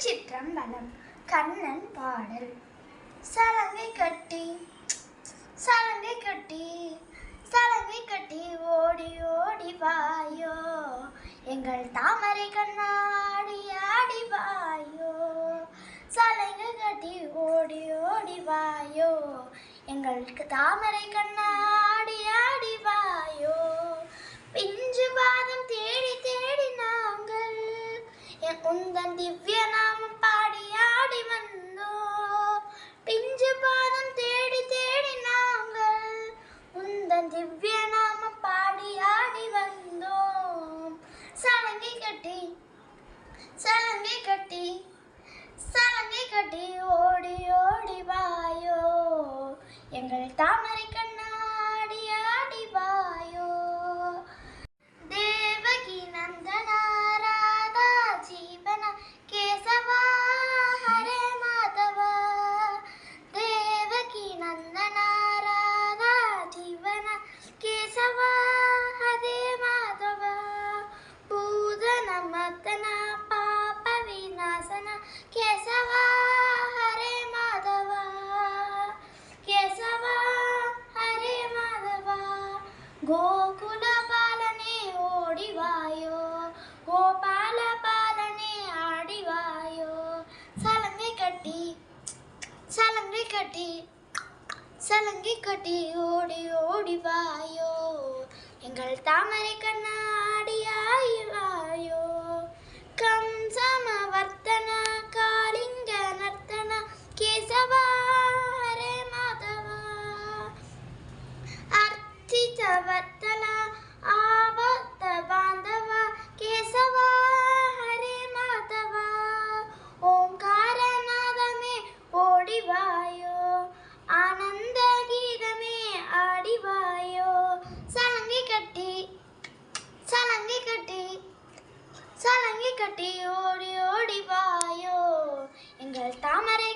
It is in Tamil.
திருச்சிற்றம்பலம் கண்ணன் பாடல். சலங்கை கட்டி சலங்கை கட்டி சலங்கை கட்டி ஓடி ஓடி வாயோ. எங்கள் தாமரை கண்ணாடி ஆடி வாயோ. சலங்கை கட்டி ஓடி ஓடி வாயோ. எங்களுக்கு தாமரை கண்ணாடி ஆடி வாயோ. திவ்ய நாமம் பாடி ஆடி வந்தோம். சலங்கை கட்டி சலங்கை கட்டி சலங்கை கட்டி ஓடி ஓடி வாயோ. எங்கள் தாமரை கண்ணாடி குலபாலனே ஓடிவாயோ? ஓ பாலபாலனே ஆடிவாயோ? சலங்கை கட்டி சலங்கை கட்டி சலங்கை கட்டி ஓடி ஓடிவாயோ? எங்கள் தாமரை கண்ணா கட்டி ஓடி ஓடி வாயோ. எங்கள் தாமரை